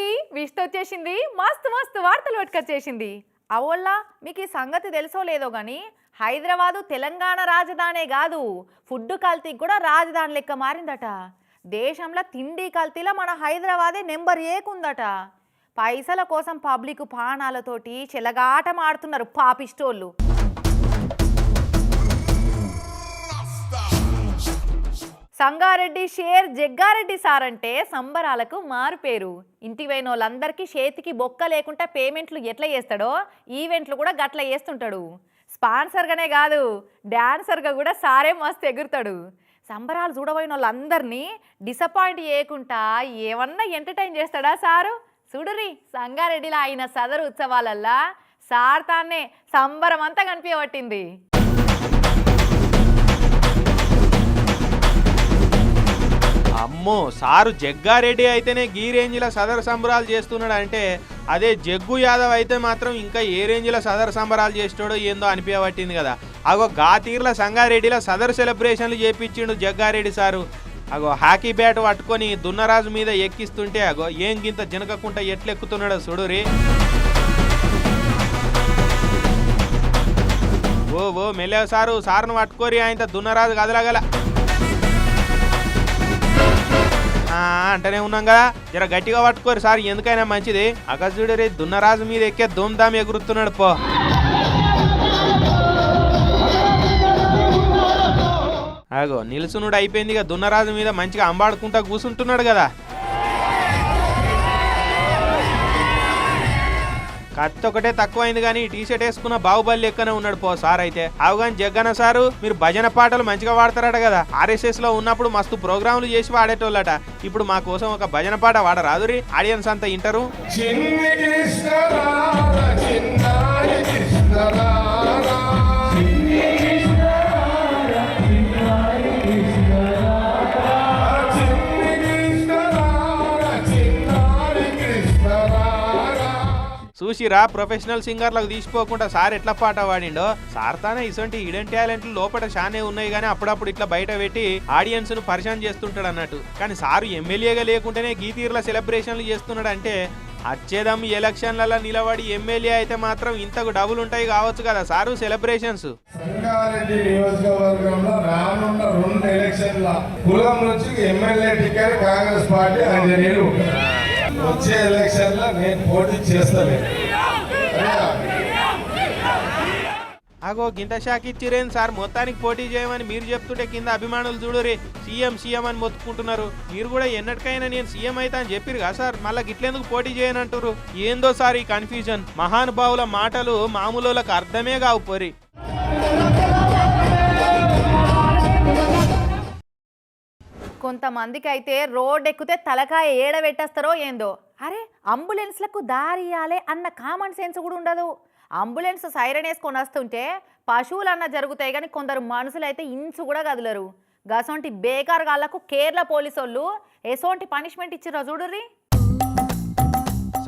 అందరికీ విష్ణు వచ్చేసింది మస్తు మస్తు వార్తలు పట్టుకొచ్చేసింది. అవోళ్ళ మీకు ఈ సంగతి తెలుసో లేదో కానీ హైదరాబాదు తెలంగాణ రాజధానే కాదు ఫుడ్ కల్తీకి కూడా రాజధాని లెక్క మారిందట. దేశంలో తిండి కల్తీలో మన హైదరాబాదే నెంబర్ ఏకుందట పైసల కోసం పబ్లిక్ పానాలతోటి చెలగాటమాడుతున్నారు పాపిస్టోళ్ళు. సంగారెడ్డి షేర్ జగ్గారెడ్డి సార్ అంటే సంబరాలకు మారుపేరు ఇంటికి పోయిన వాళ్ళందరికీ చేతికి బొక్క లేకుండా పేమెంట్లు ఎట్లా చేస్తాడో ఈవెంట్లు కూడా గట్ల చేస్తుంటాడు. స్పాన్సర్గానే కాదు డాన్సర్గా కూడా సారే మస్తు ఎగురుతాడు. సంబరాలు చూడబోయిన వాళ్ళందరినీ డిసప్పాయింట్ చేయకుండా ఏమన్నా ఎంటర్టైన్ చేస్తాడా సారు? చూడురి సంగారెడ్డిలో అయిన సదరు ఉత్సవాలల్లా సార్ తాన్నే సంబరం అంతా కనిపించబట్టింది. అమ్మో సారు జగ్గారెడ్డి అయితేనే గీ రేంజ్ల సదర సంబరాలు చేస్తున్నాడు అంటే అదే జగ్గు యాదవ్ అయితే మాత్రం ఇంకా ఏ రేంజ్ల సదర సంబరాలు చేస్తాడో ఏందో అనిపించబట్టింది కదా. అగో గాతీర్ల సంగారెడ్డిలో సదర్ సెలబ్రేషన్లు చేపించిండు జగ్గారెడ్డి సారు. అగో హాకీ బ్యాట్ పట్టుకొని దున్నరాజు మీద ఎక్కిస్తుంటే అగో ఏం గింత జనకకుండా ఎట్లెక్కుతున్నాడో చూడురి ఓ ఓ మెల్లె సారు సారును పట్టుకోరి ఆయన దున్నరాజు కదలగల అంటేనే ఉన్నాం కదా. జర గట్టిగా పట్టుకోరు సార్ ఎందుకైనా మంచిది. అగజుడరి దున్నరాజు మీద ఎక్కే ధూమ్ధామ్ ఎగురుతున్నాడు పో. అగో నిలుసునుడు అయిపోయింది ఇక దున్నరాజు మీద మంచిగా అంబాడుకుంటా కూసుంటున్నాడు కదా. కత్తి ఒకటే తక్కువైంది కానీ టీ షర్ట్ వేసుకున్న బాహుబలి లెక్కనే ఉన్నాడు పో సార్ అయితే. అవగాని జగ్గన్న సారు మీరు భజన పాటలు మంచిగా వాడతారట కదా. ఆర్ఎస్ఎస్లో ఉన్నప్పుడు మస్తు ప్రోగ్రాంలు చేసి వాడేటోళ్ళట. ఇప్పుడు మా కోసం ఒక భజన పాట వాడరాదురి. ఆడియన్స్ అంతా ఇంటరు. చిన్న చూసిరా ప్రొఫెషనల్ సింగర్లకు తీసిపోకుండా సార్ ఎట్లా పాట పాడిండో? సార్ తానే ఇసొంటి ఇడెన్ టాలెంట్లు లోపల షానే ఉన్నాయి కానీ అప్పుడప్పుడు ఇట్లా బయట పెట్టి ఆడియన్స్ను పరిచయం చేస్తుంటాడు అన్నట్టు. కానీ సారు ఎమ్మెల్యేగా లేకుంటేనే గీతీర్ల సెలబ్రేషన్లు చేస్తున్నాడు అంటే అచ్చేదం ఎలక్షన్లలో నిలబడి ఎమ్మెల్యే అయితే మాత్రం ఇంతకు డబుల్ ఉంటాయి కావచ్చు కదా సారు సెలబ్రేషన్స్ సంగారెడ్డి నియోజకవర్గంలో రానున్న రెండు ఎలక్షన్ల కులం నుంచి MLA ticket Congress party Anjaneyulu వచ్చే ఎలక్షన్లో నేను పోటీ చేస్తలేను అగో గింత షాక్ ఇచ్చిరేం సార్? మొత్తానికి పోటీ చేయమని మీరు చెప్తుంటే కింద అభిమానులు చూడురే సీఎం సీఎం అని మొత్తుకుంటున్నారు. మీరు కూడా ఎన్నటికైనా నేను సీఎం అయితే అని చెప్పిరు కదా సార్? మళ్ళీ గిట్లెందుకు పోటీ చేయనంటారు ఏందో సార్ ఈ కన్ఫ్యూజన్ మహానుభావుల మాటలు మామూలులకు అర్థమే కావు పోరి. కొంతమందికి అయితే రోడ్ ఎక్కితే తలకాయ ఏడబెట్టేస్తారో ఏందో? అరే అంబులెన్స్లకు దారి ఇయ్యాలే అన్న కామన్ సెన్స్ కూడా ఉండదు. అంబులెన్స్ సైరన్ వేసుకొని వస్తుంటే పశువులన్నా జరుగుతాయి కానీ కొందరు మనుషులు అయితే ఇంచు కూడా కదలరు. గసొంటి బేకార్ గాళ్ళకు కేరళ పోలీసు వాళ్ళు ఎసోంటి పనిష్మెంట్ ఇచ్చిర్రో చూడుర్రీ.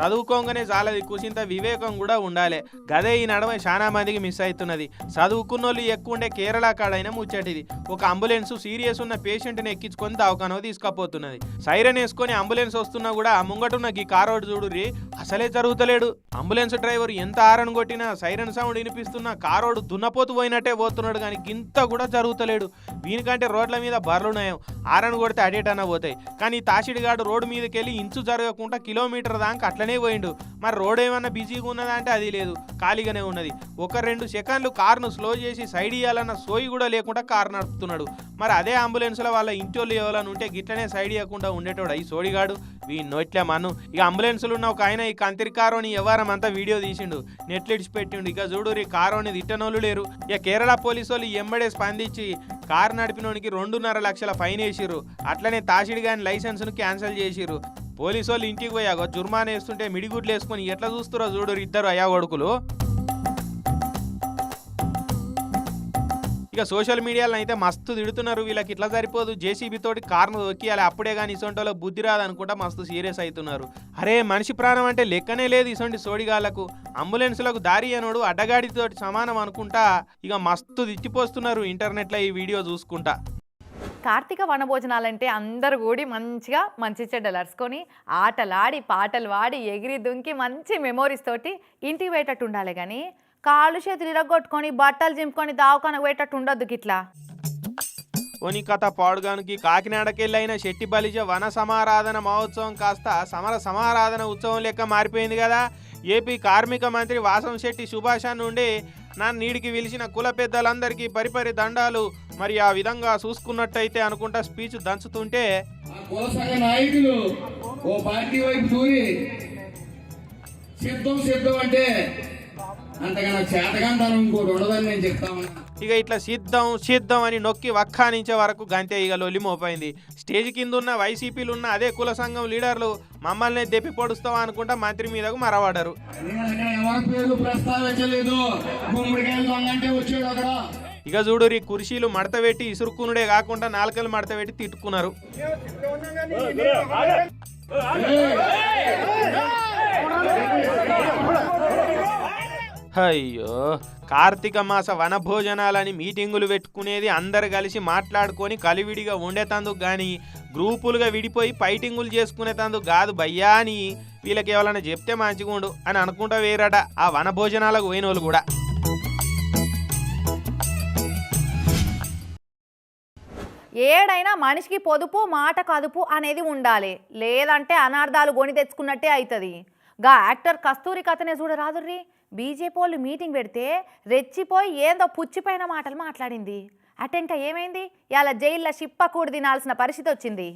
చదువుకోగానే చాలది కుసింత వివేకం కూడా ఉండాలి. గదే ఈ నడమ చాలా మందికి మిస్ అవుతున్నది చదువుకున్నోళ్ళు ఎక్కువ ఉండే కేరళ కాడైనా ముచ్చటిది. ఒక అంబులెన్స్ సీరియస్ ఉన్న పేషెంట్ని ఎక్కించుకొని దవాఖానో తీసుకపోతున్నది. సైరన్ వేసుకొని అంబులెన్స్ వస్తున్నా కూడా ముంగటున్న ఈ కారోడు చూడురి అసలే జరుగుతలేడు. అంబులెన్స్ డ్రైవర్ ఎంత ఆరన్ కొట్టినా సైరన్ సౌండ్ వినిపిస్తున్నా కారోడు దున్నపోతు పోయినట్టే పోతున్నాడు కానీ గింత కూడా జరుగుతలేడు. దీనికంటే రోడ్ల మీద బర్రున్నాయం ఆరన్ కొడితే అడేటన్నా పోతాయి. కానీ తాసిడిగాడు తాషిడిగాడు రోడ్డు మీదకి వెళ్ళి ఇంచు జరగకుండా కిలోమీటర్ దాకా అట్లనే పోయిండు. మరి రోడ్ ఏమన్నా బిజీగా ఉన్నదా అంటే అది లేదు. ఖాళీగానే ఉన్నది. ఒక రెండు సెకండ్లు కారును స్లో చేసి సైడ్ ఇవ్వాలన్న సోయి కూడా లేకుండా కారు నడుపుతున్నాడు. మరి అదే అంబులెన్స్లో వాళ్ళ ఇంటోళ్ళు ఎవరైనా ఉంటే గిట్లనే సైడ్ ఇవ్వకుండా ఉండేటోడు ఈ సోడిగాడు? వీ నోట్లే మను ఇక అంబులెన్స్లు ఉన్న ఒక ఆయన ఈ కంతిరి కారోని వ్యవహారం అంతా వీడియో తీసిండు. నెట్లిడిచి పెట్టిండు. ఇక చూడు కారు కారోని తిట్టనోళ్ళు లేరు. ఇక కేరళ పోలీసు వాళ్ళు ఎంబడే స్పందించి కారు నడిపినోనికి రెండున్నర లక్షల ఫైన్ వేసిర్రు. అట్లనే తాసిడి గాని లైసెన్స్ను క్యాన్సిల్ చేసిర్రు. పోలీసు వాళ్ళు ఇంటికి పోయాగో జుర్మానా వేస్తుంటే మిడిగుడ్లు వేసుకొని ఎట్లా చూస్తురో చూడరు ఇద్దరు అయ్యా కొడుకులు. ఇక సోషల్ మీడియాలో అయితే మస్తు తిడుతున్నారు. వీళ్ళకి ఇట్లా సరిపోదు. జేసీబీ తోటి కార్ను దొక్కియాలి. అప్పుడే కానీ ఇసొంటోలో బుద్ధి రాదనుకుంటా మస్తు సీరియస్ అవుతున్నారు అరే మనిషి ప్రాణం అంటే లెక్కనే లేదు ఇసొంటి సోడిగాళ్ళకు అంబులెన్స్లకు దారి అనోడు అడ్డగాడితోటి సమానం అనుకుంటా ఇక మస్తు తిట్టిపోస్తున్నారు ఇంటర్నెట్లో ఈ వీడియో చూసుకుంటా. కార్తీక వనభోజనాలంటే అందరు కూడి మంచిగా మంచి చెడ్డలు అరుచుకొని ఆటలాడి పాటలు పాడి ఎగిరి దుంకి మంచి మెమోరీస్ తోటి ఇంటికి పోయేటట్టు ఉండాలి కానీ కాళ్ళు చేతులు ఇరగొట్టుకొని బట్టలు చింపుకొని దావకానకు పోయేటట్టు ఉండొద్దు గిట్లా. ఓని కథ పాడుగానికి కాకినాడకెళ్ళైన శెట్టి బలిజ వన సమారాధన మహోత్సవం కాస్త సమర సమారాధన ఉత్సవం లెక్క మారిపోయింది కదా. ఏపీ కార్మిక మంత్రి వాసం శెట్టి సుభాష నుండి నన్ను నీడికి పిలిచిన కుల పెద్దలందరికీ పరిపరి దండాలు మరి ఆ విధంగా చూసుకున్నట్టయితే అనుకుంటా స్పీచ్ దంచుతుంటే ఆ కుల సంఘ నాయకులు ఓ పార్టీ వైపు చూరి. సిద్ధం సిద్ధం అంటే అంతకన్నా చేతకంతనం ఇంకోటి ఉండదని నేను చెప్తా ఉన్నా ఇక ఇట్లా సిద్ధం సిద్ధం అని నొక్కి వక్కానించే వరకు గంతే ఇక లొల్లి మోపైంది స్టేజ్ కింద ఉన్న వైసీపీలు ఉన్న అదే కుల సంఘం లీడర్లు మమ్మల్ని దెప్పి పొడుస్తావా అనుకుంటా మంత్రి మీదకు మరవాడారు ఇక చూడు ఈ కుర్చీలు మడతపెట్టి ఇసురుకునుడే కాకుండా నాలుకలు మడతపెట్టి తిట్టుకున్నారు అయ్యో కార్తీక మాస వనభోజనాలని మీటింగులు పెట్టుకునేది అందరు కలిసి మాట్లాడుకొని కలివిడిగా ఉండేతందుకు కానీ గ్రూపులుగా విడిపోయి ఫైటింగులు చేసుకునేతందుకు కాదు భయ్యా అని వీళ్ళకి ఎవరైనా చెప్తే మంచిగుండు అని అనుకుంటా వేరట ఆ వనభోజనాలకు పోయిన వాళ్ళు కూడా. ఏడైనా మనిషికి పొదుపు మాట కదుపు అనేది ఉండాలి. లేదంటే అనార్థాలు గొని తెచ్చుకున్నట్టే అవుతుంది గా యాక్టర్ కస్తూరి కథనే చూడరాదుర్రీ. బీజేపీ వాళ్ళు మీటింగ్ పెడితే రెచ్చిపోయి ఏందో పుచ్చిపోయిన మాటలు మాట్లాడింది. అటెంక ఏమైంది? ఇలా జైల్లో షిప్పకూడు తినాల్సిన పరిస్థితి వచ్చింది.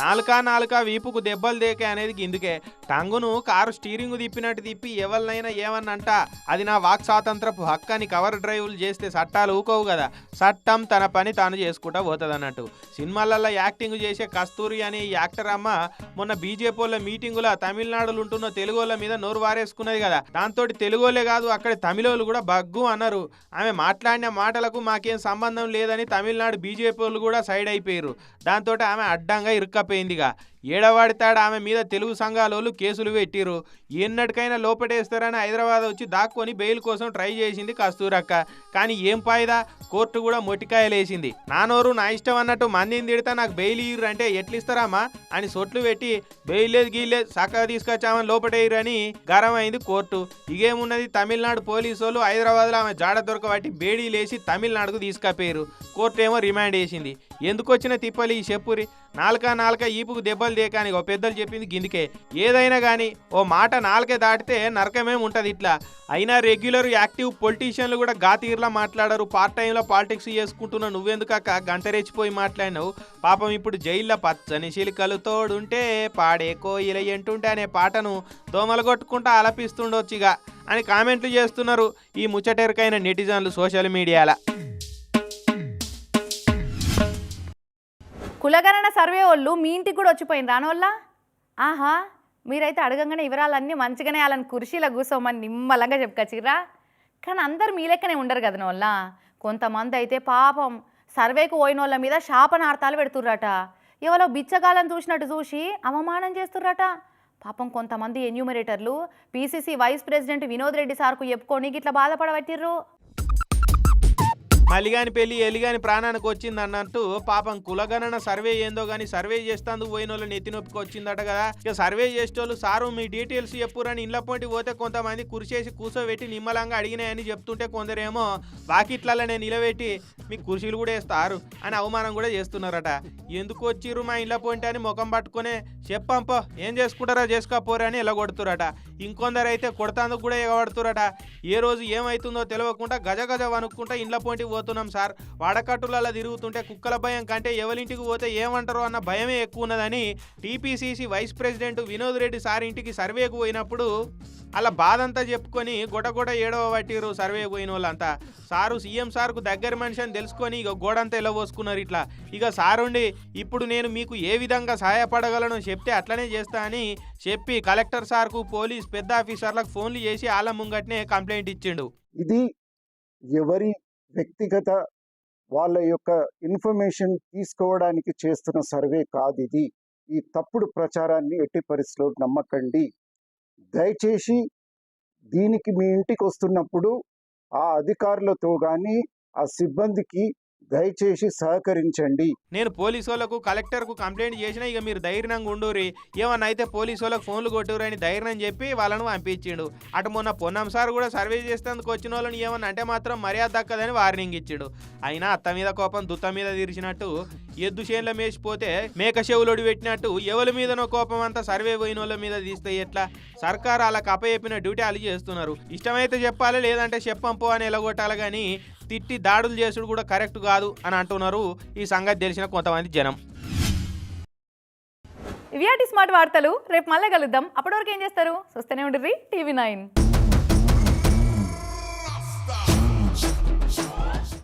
నాలుకా నాలుకా వీపుకు దెబ్బలు దేకే అనేది ఇందుకే. టంగును కారు స్టీరింగ్ తిప్పినట్టు తిప్పి ఎవరినైనా ఏమన్నంట? అది నా వాక్ స్వాతంత్రపు హక్కని కవర్ డ్రైవ్లు చేస్తే చట్టాలు ఊకోవు కదా. చట్టం తన పని తాను చేసుకుంటా పోతుంది అన్నట్టు సినిమాలలో యాక్టింగ్ చేసే కస్తూరి అనే ఈ యాక్టర్ అమ్మ మొన్న బీజేపీ వాళ్ళ మీటింగుల తమిళనాడులో ఉంటున్న తెలుగు వాళ్ళ మీద నోరు వారేసుకున్నది కదా. దాంతో తెలుగోళ్ళే కాదు అక్కడ తమిళోళ్ళు కూడా బగ్గు అన్నారు. ఆమె మాట్లాడిన మాటలకు మాకేం సంబంధం లేదని తమిళనాడు బీజేపీ వాళ్ళు కూడా సైడ్ అయిపోయారు దాంతో ఆమె అడ్డంగా పోయిందిగా. ఏడవాడితాడు? ఆమె మీద తెలుగు సంఘాలోళ్ళు కేసులు పెట్టిరు ఎన్నటికైనా లోపటేస్తారని హైదరాబాద్ వచ్చి దాక్కొని బెయిల్ కోసం ట్రై చేసింది కస్తూరక్క. కానీ ఏం పాయిదా? కోర్టు కూడా మొట్టికాయలేసింది. నానోరు నా ఇష్టం అన్నట్టు మందిని తిడితే నాకు బెయిల్ ఇయ్యరు అంటే ఎట్లిస్తారామా అని సొట్లు పెట్టి బెయిల్ లేదు గీలేదు చక్కగా తీసుకొచ్చామని లోపటేయరు అని గరం అయింది కోర్టు. ఇగేమున్నది తమిళనాడు పోలీసు వాళ్ళు హైదరాబాద్లో ఆమె జాడ దొరకబట్టి బేడీ లేచి తమిళనాడుకు తీసుకపోయారు కోర్టు ఏమో రిమాండ్ చేసింది. ఎందుకు వచ్చిన తిప్పలి ఈ చెప్పురి? నాలుక నాలుక ఈపుకు దెబ్బలు దేకాని ఓ పెద్దలు చెప్పింది గిందికే. ఏదైనా కానీ ఓ మాట నాలుకే దాటితే నరకమేం ఉంటుంది ఇట్లా. అయినా రెగ్యులర్ యాక్టివ్ పొలిటీషియన్లు కూడా గాతీర్లా మాట్లాడరు. పార్ట్ టైంలో పాలిటిక్స్ చేసుకుంటున్న నువ్వెందుకక్క? గంట రెచ్చిపోయి మాట్లాడినావు. పాపం ఇప్పుడు జైల్లో పచ్చని చిలుకలు తోడుంటే పాడే కోయిల ఎంటుంటే అనే పాటను దోమలు కొట్టుకుంటా ఆలపిస్తుండొచ్చుగా అని కామెంట్లు చేస్తున్నారు ఈ ముచ్చటెరకైన నెటిజన్లు సోషల్ మీడియాలో. కులగణన సర్వే వాళ్ళు మీ ఇంటికి కూడా వచ్చిపోయింది. రానోళ్ళ ఆహా మీరైతే అడగంగానే వివరాలన్నీ మంచిగానే వాళ్ళని కుర్చీలో కూర్చోమని నిమ్మలంగా చెప్పుకొచ్చిర్రా కానీ అందరు మీ లెక్కనే ఉండరు కదా నోళ్ళ కొంతమంది అయితే పాపం సర్వేకు పోయిన వాళ్ళ మీద శాపనార్థాలు పెడుతుర్రట. ఎవరో బిచ్చగాలను చూసినట్టు చూసి అవమానం చేస్తుర్రట. పాపం కొంతమంది ఎన్యూమరేటర్లు PCC vice president Vinod Reddy సార్కు చెప్పుకొని ఇట్లా బాధపడబట్టిర్రు. మలిగాని పెళ్ళి ఎలిగాని ప్రాణానికి వచ్చింది అన్నట్టు పాపం కులగణన సర్వే ఏందో గానీ సర్వే చేస్తాందుకు పోయిన వాళ్ళు నెత్తి నొప్పికి వచ్చిందట కదా. ఇక సర్వే చేసేటోళ్ళు సారు మీ డీటెయిల్స్ చెప్పురని ఇళ్ళ పోటీ పోతే కొంతమంది కుర్చేసి కూర్చోబెట్టి నిమ్మలంగా అడిగినాయని చెప్తుంటే కొందరేమో వాకిట్లలో నేను నిలబెట్టి మీ కుర్చీలు కూడా వేస్తారు అని అవమానం కూడా చేస్తున్నారట. ఎందుకు వచ్చిర్రు మా ఇళ్ళ పోయింటే అని ముఖం పట్టుకునే చెప్పంపో ఏం చేసుకుంటారో చేసుకోపోరు అని కొడుతురట ఇంకొందరు అయితే కొడతాందుకు కూడా ఎగబడుతురట. ఏ రోజు ఏమవుతుందో తెలియకుండా గజ గజ వనుక్కుంటా ఇండ్ల పోటీ పోతున్నాం సార్. వడకట్టులలో తిరుగుతుంటే కుక్కల భయం కంటే ఎవరింటికి పోతే ఏమంటారో అన్న భయమే ఎక్కువ ఉన్నదని TPCC vice president Vinod Reddy sir ఇంటికి సర్వేకు పోయినప్పుడు అలా బాధంతా చెప్పుకొని గొడగొడ ఏడవ పట్టిరు సర్వే పోయిన వాళ్ళంతా సారు సీఎం సార్కు దగ్గర మనిషి అని తెలుసుకొని ఇక గోడంతా ఎలా పోసుకున్నారు ఇట్లా. ఇక సారుండి ఇప్పుడు నేను మీకు ఏ విధంగా సహాయపడగలను చెప్తే అట్లనే చేస్తా అని చెప్పి కలెక్టర్ సార్కు పోలీస్ పెద్ద ఆఫీసర్లకు ఫోన్లు చేసి ఆల ముంగట్నే కంప్లైంట్ ఇచ్చిండు. ఇది ఎవరి వ్యక్తిగత వాళ్ళ యొక్క ఇన్ఫర్మేషన్ తీసుకోవడానికి చేస్తున్న సర్వే కాదు ఇది. ఈ తప్పుడు ప్రచారాన్ని ఎట్టి పరిస్థితిలో నమ్మకండి. దయచేసి దీనికి మీ ఇంటికి వస్తున్నప్పుడు ఆ అధికారులతో కానీ ఆ సిబ్బందికి దయచేసి సహకరించండి. నేను పోలీసు వాళ్ళకు కలెక్టర్కు కంప్లైంట్ చేసినా ఇక మీరు ధైర్యంగా ఉండూరి ఏమన్నా అయితే పోలీసు వాళ్ళకి ఫోన్లు కొట్టురని ధైర్యం చెప్పి వాళ్ళను పంపించిండు. అటు మొన్న పొన్నం సార్ కూడా సర్వే చేసేందుకు వచ్చిన వాళ్ళని ఏమన్నా అంటే మాత్రం మర్యాద దక్కదని వార్నింగ్ ఇచ్చాడు. అయినా అత్త మీద కోపం దుత్త మీద తీర్చినట్టు ఎద్దు చేన్ల మేసిపోతే మేక పెట్టినట్టు ఎవరి మీదనో కోపం అంతా సర్వే పోయిన వాళ్ళ మీద తీస్తే ఎట్లా? సర్కార్ వాళ్ళకి అప్పచెప్పిన డ్యూటీ వాళ్ళు చేస్తున్నారు. ఇష్టమైతే చెప్పాలి? లేదంటే చెప్పంపో అని ఎలగొట్టాలి కానీ తిట్టి దాడులు చేసుడు కూడా కరెక్ట్ కాదు అని అంటున్నారు ఈ సంగతి తెలిసిన కొంతమంది జనం. ఇవి స్మార్ట్ వార్తలు. రేపు మళ్ళీ కలుద్దాం. అప్పటివరకు ఏం చేస్తారు? చూస్తూనే ఉండ్రి టీవీ నైన్.